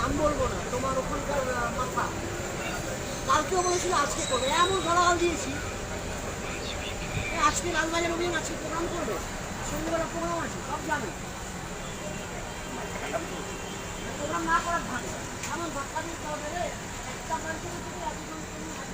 নাম বলব না তোমার ওখানকার মাথা কালকেও বলেছিল আজকে করবে এমন গলাগাল দিয়েছি আজকে লালবাজার অভিযান আজকে প্রোগ্রাম করবে সন্ধ্যেবেলা প্রোগ্রাম আছে সব জানে প্রোগ্রাম না করার ভালো এমন ধাক্কা দিতে হবে রে একটা মানুষের উপরে এতজন তুমি হাত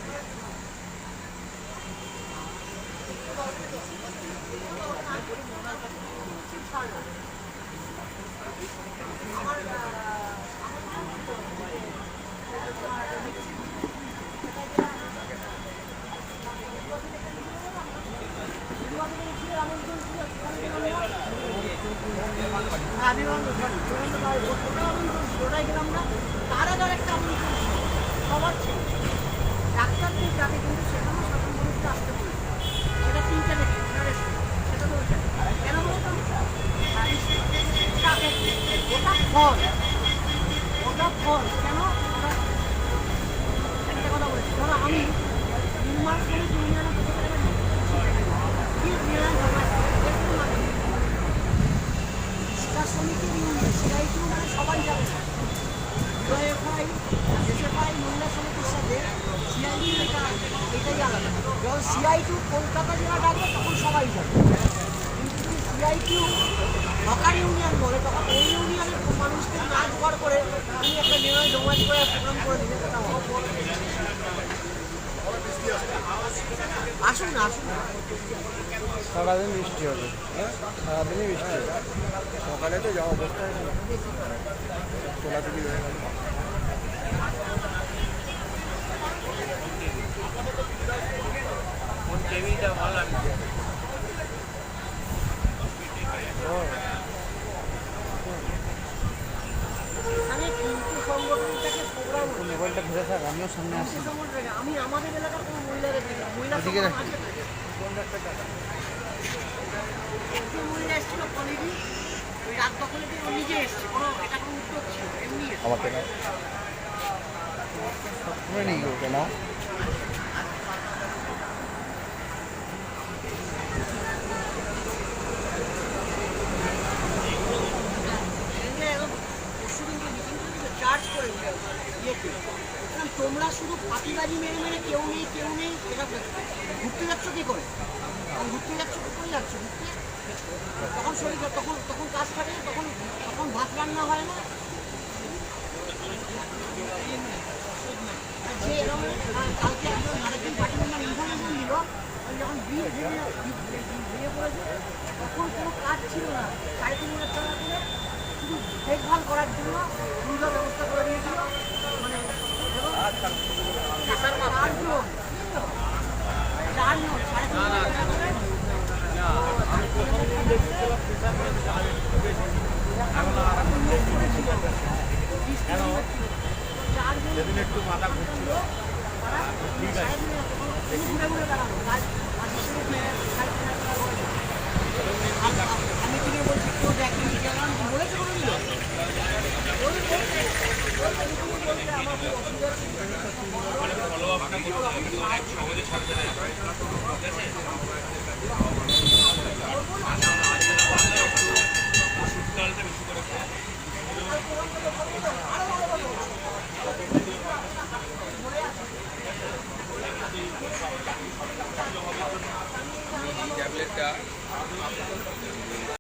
করার গেলাম না তারা একটা ছিল, সবার ছিল ডাক্তারদের যাবে কিন্তু সেখানেও সাধারণ মানুষকে আসতে পারে সেটা সেটা তো। কেন বলতো ওটা ফল ওটা ফল কেন ওটা একটা কথা বলছি ধরো আমি নির্মাণ শ্রমিক ইউনিয়নের থেকে কি নির্মাণ সেটা শ্রমিকের ইউনিয়ন সেটাই কিন্তু মানে সবাই যাবে এফআই এসএফআই মহিলা সমিতির সাথে সিআইডি এটা এটাই যখন সিআই টু কলকাতা জেলা ডাকবে, তখন সবাই যাবে কিন্তু ইউনিয়ন বলে, তখন ওই ইউনিয়নের মানুষদের না জোগাড় করে তুমি একটা নির্ণয় জমায়েত করে প্রোগ্রাম করে সেটা হবে। আসুন আসুন সারাদিন বৃষ্টি হবে। সারাদিনই বৃষ্টি হবে। সকালে তো যাওয়া অবস্থা তুলি হয়ে গেল এখানে কিন্তু সংগঠনটাকে প্রোগ্রাম মোবাইলটা ঘুরে থাক আমিও সামনে আসি। আমি আমাদের এলাকার কোনো মহিলাদের দিলাম মহিলা সংগঠন রাখি। না? একজন মহিলা এসেছিল কলেজে ওই রাত দখলে দিয়ে ও নিজে এসছে। কোনো এটা কোনো উদ্যোগ ছিল না, এমনি আমাকে না। করে নিয়ে ওকে নাও তোমরা শুধু ফাঁকিবাজি মেরে মেরে কেউ নেই কেউ নেই ঘুরতে যাচ্ছ কি করে? ঘুরতে যাচ্ছ কি যাচ্ছ? ঘুরতে? তখন শরীর তখন তখন কাজ থাকে তখন তখন ভাত রান্না হয় না? যে এরকম কালকে একজন আরেকজন পার্টি মেম্বার ইনফরমেশন দিল যখন বিয়ে বিয়ে করেছে তখন কোনো কাজ ছিল না। সাড়ে তিন হাজার টাকা করে শুধু দেখভাল করার জন্য সুন্দর ব্যবস্থা করে দিয়েছিল মানে এবং চারজন চারজন সাড়ে তিন হাজার টাকা করে যেদিন একটু মাথা ঘুরছিল। ঠিক আছে। আমি থেকে বলছি কেউ দেখেনি কেন বলেছে কোনো দিল এই ট্যাবলেটটা